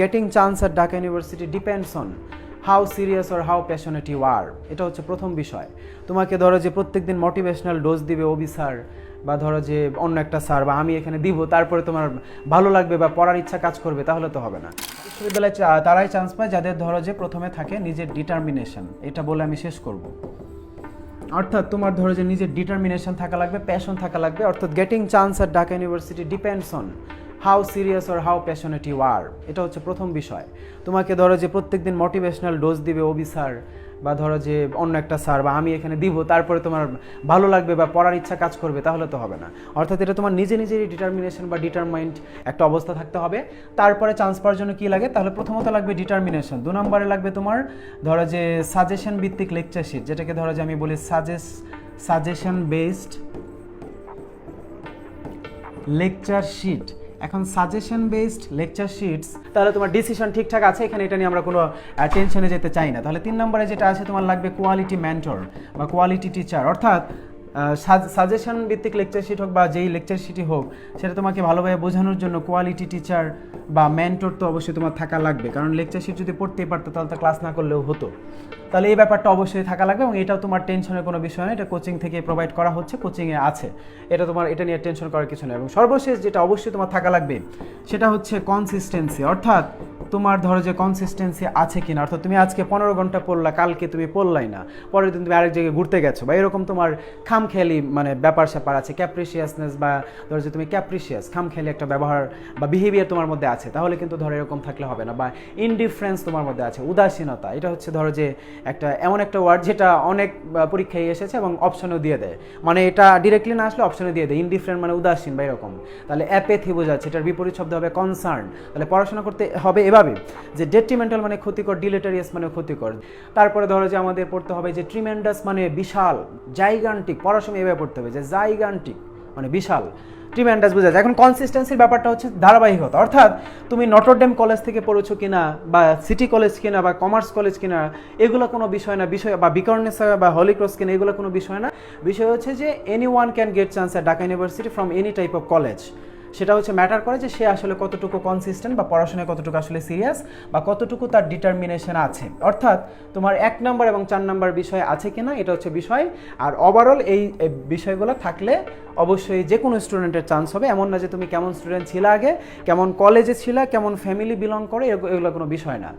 Getting chance at Dhaka university depends on how serious or how passionate you are এটা হচ্ছে প্রথম বিষয়। তোমাকে ধরো যে প্রত্যেকদিন মোটিভেশনাল ডোজ দিবে ওবি স্যার বা ধরো যে অন্য একটা স্যার বা আমি এখানে দিব, তারপরে তোমার ভালো লাগবে বা পড়ার ইচ্ছা কাজ করবে, তাহলে তো হবে না। বিশ্ববিদ্যালয়ে তারাই চান্স পায় যাদের ধরো যে প্রথমে থাকে নিজের ডিটারমিনেশন এটা বলে আমি শেষ করব। অর্থাৎ তোমার ধরো যে নিজের ডিটারমিনেশন থাকা লাগবে প্যাশন থাকা লাগবে, অর্থাৎ getting chance at Dhaka university depends on how serious or how passionate you are, এটা হচ্ছে প্রথম বিষয়। তোমাকে ধরো যে প্রত্যেকদিন মোটিভেশনাল ডোজ দিবে ওবি স্যার, বা ধরো যে অন্য একটা স্যার, বা আমি এখানে দিব, তারপরে তোমার ভালো লাগবে বা পড়ার ইচ্ছা কাজ করবে, তাহলে তো হবে না। অর্থাৎ এটা তোমার নিজে নিজেরই ডিটারমিনেশন বা ডিটারমাইন্ড একটা অবস্থা থাকতে হবে। তারপরে চান্স পাওয়ার জন্য কী লাগে? তাহলে প্রথমত লাগবে ডিটারমিনেশন দু নম্বরে লাগবে তোমার, ধরো যে সাজেশন ভিত্তিক লেকচার শিট যেটাকে ধরো যে আমি বলি সাজেস সাজেশন বেসড লেকচার শিট এখন সাজেশন বেসড লেকচার শিটস তাহলে তোমার ডিসিশন ঠিকঠাক আছে? এখানে এটা নিয়ে আমরা কোনো টেনশনে যেতে চাই না। তাহলে তিন নম্বরে যেটা আছে, তোমার লাগবে কোয়ালিটি মেন্টর বা কোয়ালিটি টিচার অর্থাৎ সাজেশন ভিত্তিক লেকচার শিট হোক বা যেই লেকচার শিটই হোক, সেটা তোমাকে ভালোভাবে বোঝানোর জন্য কোয়ালিটি টিচার বা মেন্টর তো অবশ্যই তোমার থাকা লাগবে। কারণ লেকচার শিট যদি পড়তেই পারতো, তাহলে তো ক্লাস না করলেও হতো। তাহলে এই ব্যাপারটা অবশ্যই থাকা লাগবে এবং এটাও তোমার টেনশনের কোনো বিষয় নয়, এটা কোচিং থেকে প্রোভাইড করা হচ্ছে কোচিংয়ে আছে। এটা তোমার, এটা নিয়ে টেনশন করার কিছু নয় এবং সর্বশেষ যেটা অবশ্যই তোমার থাকা লাগবে, সেটা হচ্ছে কনসিস্টেন্সি অর্থাৎ তোমার ধরো যে কনসিস্টেন্সি আছে কিনা? অর্থাৎ তুমি আজকে পনেরো ঘণ্টা পড়লা, কালকে তুমি পড়লাই না। পরের দিন তুমি আরেক জায়গায় ঘুরতে গেছো। বা এরকম তোমার খামখেয়ালি মানে ব্যাপার স্যাপার আছে ক্যাপ্রিসিয়াসনেস বা ধরো যে তুমি ক্যাপ্রিসিয়াস খামখেয়ালি একটা ব্যবহার বা বিহেভিয়ার তোমার মধ্যে আছে, তাহলে কিন্তু ধরো এরকম থাকলে হবে না। বা ইনডিফারেন্স তোমার মধ্যে আছে, উদাসীনতা, এটা হচ্ছে ধরো যে একটা এমন একটা ওয়ার্ড যেটা অনেক পরীক্ষায় এসেছে এবং অপশনেও দিয়ে দেয়। মানে এটা ডিরেক্টলি না আসলে অপশনে দিয়ে দেয়। ইনডিফারেন্ট মানে উদাসীন বা এরকম। তাহলে অ্যাপেথি বোঝাচ্ছে, এটার বিপরীত শব্দ হবে কনসার্ন তাহলে পড়াশোনা করতে হবে এভাবে যে ডেট্রিমেন্টাল মানে ক্ষতিকর ডিলেটারিয়াস মানে ক্ষতিকর। তারপরে ধরো যে আমাদের পড়তে হবে যে ট্রিমেন্ডাস মানে বিশাল জাইগান্টিক পড়াশোনা এভাবে পড়তে হবে যে জাইগান্টিক মানে বিশাল ট্রিমেন্ডাস বোঝা যায়। এখন কনসিস্টেন্সির ব্যাপারটা হচ্ছে ধারাবাহিকতা। অর্থাৎ তুমি নটরডেম কলেজ থেকে পড়েছো কিনা বা সিটি কলেজ কিনা বা কমার্স কলেজ কিনা, এগুলো কোনো বিষয় না। বিষয় বা বিকর্ণেসা বা হলিক্রস কিনা, এগুলো কোনো বিষয় না। বিষয় হচ্ছে যে any one can get chance at Dhaka university from any type of college সেটা হচ্ছে ম্যাটার করে যে সে আসলে কতটুকু কনসিস্টেন্ট বা পড়াশোনায় কতটুকু আসলে সিরিয়াস বা কতটুকু তার ডিটারমিনেশন আছে। অর্থাৎ তোমার এক নম্বর এবং চার নম্বর বিষয় আছে কি না এটা হচ্ছে বিষয়। আর ওভারঅল এই বিষয়গুলো থাকলে অবশ্যই যে কোনো স্টুডেন্টের চান্স হবে। এমন না যে তুমি কেমন স্টুডেন্ট ছিলে আগে, কেমন কলেজে ছিলা, কেমন ফ্যামিলি বিলং করে এগুলো কোনো বিষয় না।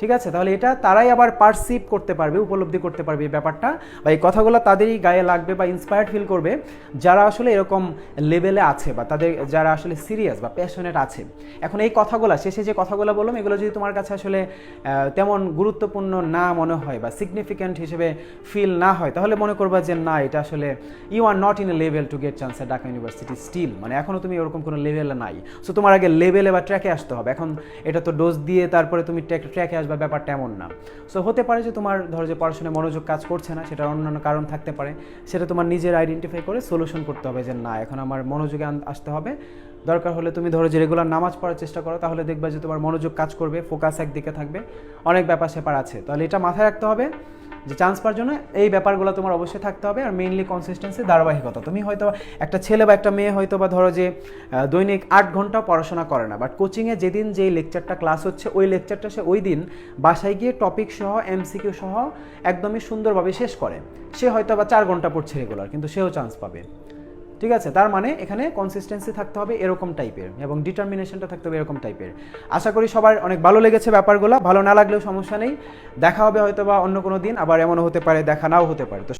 ঠিক আছে? তাহলে এটা তারাই আবার পারসিভ করতে পারবে, উপলব্ধি করতে পারবে এই ব্যাপারটা। বা এই কথাগুলো তাদেরই গায়ে লাগবে বা ইন্সপায়ার্ড ফিল করবে যারা আসলে এরকম লেভেলে আছে বা তাদের যারা আসলে সিরিয়াস বা প্যাশনেট আছে। এখন এই কথাগুলো, শেষে যে কথাগুলো বললাম, এগুলো যদি তোমার কাছে আসলে তেমন গুরুত্বপূর্ণ না মনে হয় বা সিগনিফিক্যান্ট হিসেবে ফিল না হয়, তাহলে মনে করবা যে না, এটা আসলে you are not in a level to get chance at Dhaka university still মানে এখনও তুমি ওরকম কোনো লেভেলে নাই। সো তোমার আগে লেভেলে বা ট্র্যাকে আসতে হবে। এখন এটা তো ডোজ দিয়ে তারপরে তুমি ট্র্যাকে আসবে ব্যাপারটা এমন না। সো হতে পারে যে তোমার, ধরো যে পড়াশোনায় মনোযোগ কাজ করছে না, সেটার অন্যান্য কারণ থাকতে পারে। সেটা তোমার নিজের আইডেন্টিফাই করে সলিউশন করতে হবে যে, না, এখন আমার মনোযোগে আসতে হবে। দরকার হলে তুমি ধরো যে রেগুলার নামাজ পড়ার চেষ্টা করো, তাহলে দেখবে যে তোমার মনোযোগ কাজ করবে ফোকাস একদিকে থাকবে। অনেক ব্যাপার সেপার আছে। তাহলে এটা মাথায় রাখতে হবে। যে চান্স পাওয়ার জন্য এই ব্যাপারগুলো তোমার অবশ্যই থাকতে হবে আর মেইনলি কনসিস্টেন্সি ধারাবাহিকতা। তুমি হয়তো একটা ছেলে বা একটা মেয়ে হয়তো বা ধরো যে দৈনিক আট ঘণ্টা পড়াশোনা করে না বাট কোচিংয়ে যেদিন যেই লেকচারটা ক্লাস হচ্ছে, ওই লেকচারটা সে ওই দিন বাসায় গিয়ে টপিক সহ এমসিকিউ সহ একদমই সুন্দরভাবে শেষ করে। সে হয়তো বা চার ঘণ্টা পড়ছে রেগুলার কিন্তু সেও চান্স পাবে। ঠিক আছে? তার মানে এখানে কনসিস্টেন্সি থাকতে হবে এরকম টাইপের এবং ডিটারমিনেশনটা থাকতে হবে এরকম টাইপের আশা করি সবার অনেক ভালো লেগেছে ব্যাপারগুলো। ভালো না লাগলেও সমস্যা নেই। দেখা হবে হয়তো বা অন্য কোনো দিন, আবার এমনও হতে পারে, দেখা নাও হতে পারে। তো